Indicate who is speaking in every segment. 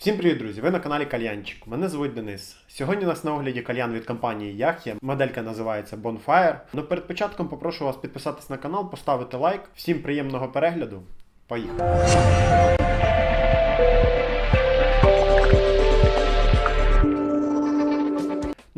Speaker 1: Всім привіт, друзі! Ви на каналі Кальянчик. Мене звуть Денис. Сьогодні у нас на огляді кальян від компанії Яхія. Моделька називається Bonfire. Ну перед початком попрошу вас підписатись на канал, поставити лайк. Всім приємного перегляду. Поїхали!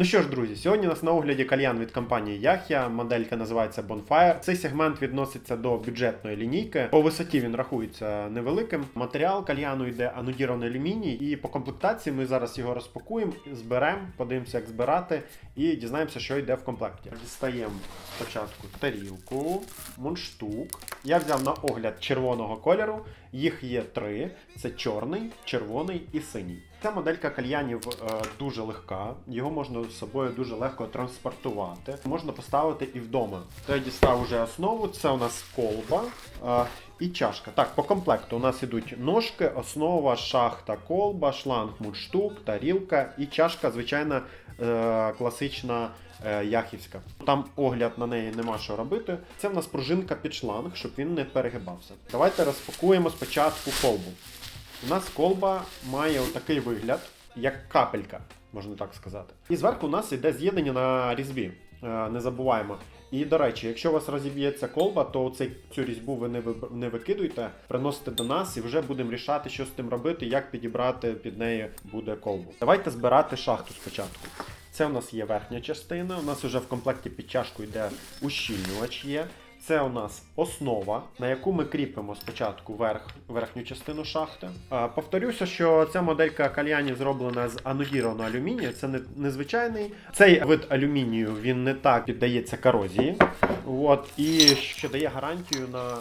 Speaker 1: Ну що ж, друзі, сьогодні у нас на огляді кальян від компанії Яхія. Моделька називається Bonfire. Цей сегмент відноситься до бюджетної лінійки. По висоті він рахується невеликим. Матеріал кальяну йде анодірований алюміній, і по комплектації ми зараз його розпакуємо, зберемо, подивимося, як збирати, і дізнаємося, що йде в комплекті. Дістаємо спочатку тарілку, мундштук. Я взяв на огляд червоного кольору. Їх є три: це чорний, червоний і синій. Ця моделька кальянів е, дуже легка, його можна з собою дуже легко транспортувати. Можна поставити і вдома. Я дістав уже основу, це у нас колба е, і чашка. Так, по комплекту у нас ідуть ножки, основа, шахта, колба, шланг, мундштук, тарілка і чашка, звичайна е, класична яхівська. Там огляд на неї нема що робити. Це в нас пружинка під шланг, щоб він не перегибався. Давайте розпакуємо спочатку колбу. У нас колба має отакий вигляд, як капелька, можна так сказати. І зверху у нас йде з'єднання на різьбі. Е, Не забуваємо. І до речі, якщо у вас розіб'ється колба, то цей, цю різьбу ви не, ви не викидуйте, приносите до нас і вже будемо рішати, що з тим робити, як підібрати під неї буде колбу. Давайте збирати шахту спочатку. Це у нас є верхня частина. У нас вже в комплекті під чашку йде ущільнювач є. Це у нас основа, на яку ми кріпимо спочатку верх, верхню частину шахти. Повторюся, що ця моделька кальянів зроблена з анодірованого алюмінію. Це не незвичайний. Цей вид алюмінію він не так піддається корозії. От, і що дає гарантію на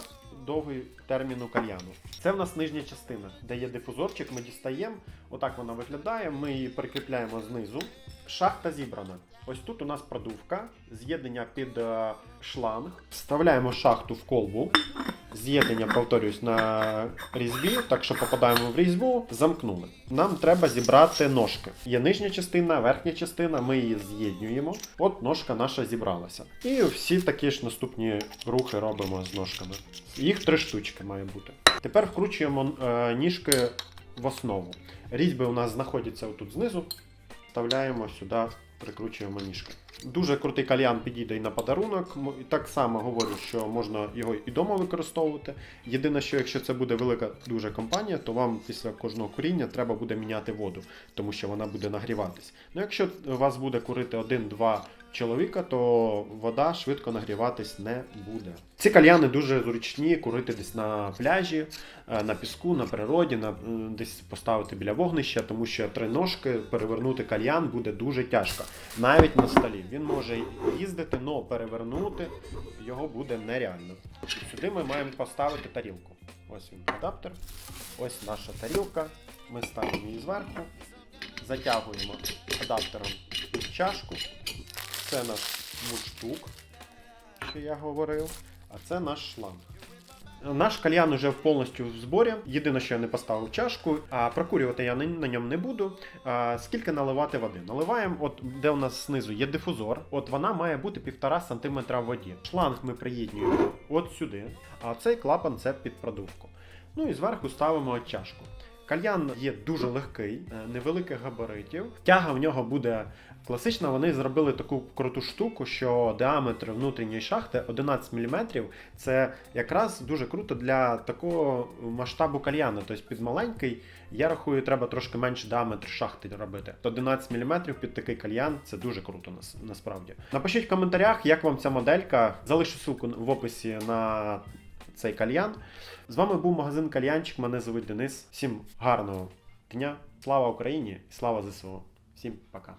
Speaker 1: довгий терміну кальяну. Це в нас нижня частина, де є дифузорчик, ми дістаємо. Отак вона виглядає. Ми її прикріпляємо знизу. Шахта зібрана. Ось тут у нас продувка, з'єднання під е, шланг. Вставляємо шахту в колбу. З'єднання, повторюсь, на різьбі, так що попадаємо в різьбу, замкнули. Нам треба зібрати ножки. Є нижня частина, верхня частина, ми її з'єднюємо. От ножка наша зібралася. І всі такі ж наступні рухи робимо з ножками. Їх три штучки має бути. Тепер вкручуємо е, ніжки в основу. Різьби у нас знаходяться отут знизу. Вставляємо сюди, прикручуємо ніжки. Дуже крутий кальян підійде і на подарунок. Так само говорю, що можна його і вдома використовувати. Єдине, що якщо це буде велика дуже компанія, то вам після кожного куріння треба буде міняти воду, тому що вона буде нагріватись. Ну, якщо у вас буде курити один-два чоловіка, то вода швидко нагріватись не буде. Ці кальяни дуже зручні курити десь на пляжі, е, на піску, на природі, на, десь поставити біля вогнища, тому що три ножки перевернути кальян буде дуже тяжко, навіть на столі. Він може їздити, але перевернути його буде нереально. Сюди ми маємо поставити тарілку. Ось він адаптер, ось наша тарілка. Ми ставимо її зверху, затягуємо адаптером чашку. Це наш мундштук, що я говорив, а це наш шланг. Наш кальян уже повністю в зборі. Єдине, що я не поставив чашку, а прокурювати я на, ньому не буду. А, скільки наливати води? Наливаємо, от де у нас знизу є дифузор, от вона має бути 1,5 см воді. Шланг ми приєднуємо от сюди, а цей клапан це під продувку. Ну і зверху ставимо чашку. Кальян є дуже легкий, е, невеликих габаритів. Тяга в нього буде класична. Вони зробили таку круту штуку, що діаметр внутрішньої шахти 11 мм. Це якраз дуже круто для такого масштабу кальяна. Тобто під маленький, я рахую, треба трошки менше діаметр шахти робити. 11 мм під такий кальян це дуже круто нас- насправді. Напишіть в коментарях, як вам ця моделька. Залишу ссылку в описі на цей кальян. З вами був магазин Кальянчик. Мене звуть Денис. Всім гарного дня. Слава Україні слава ЗСУ. Всім пока.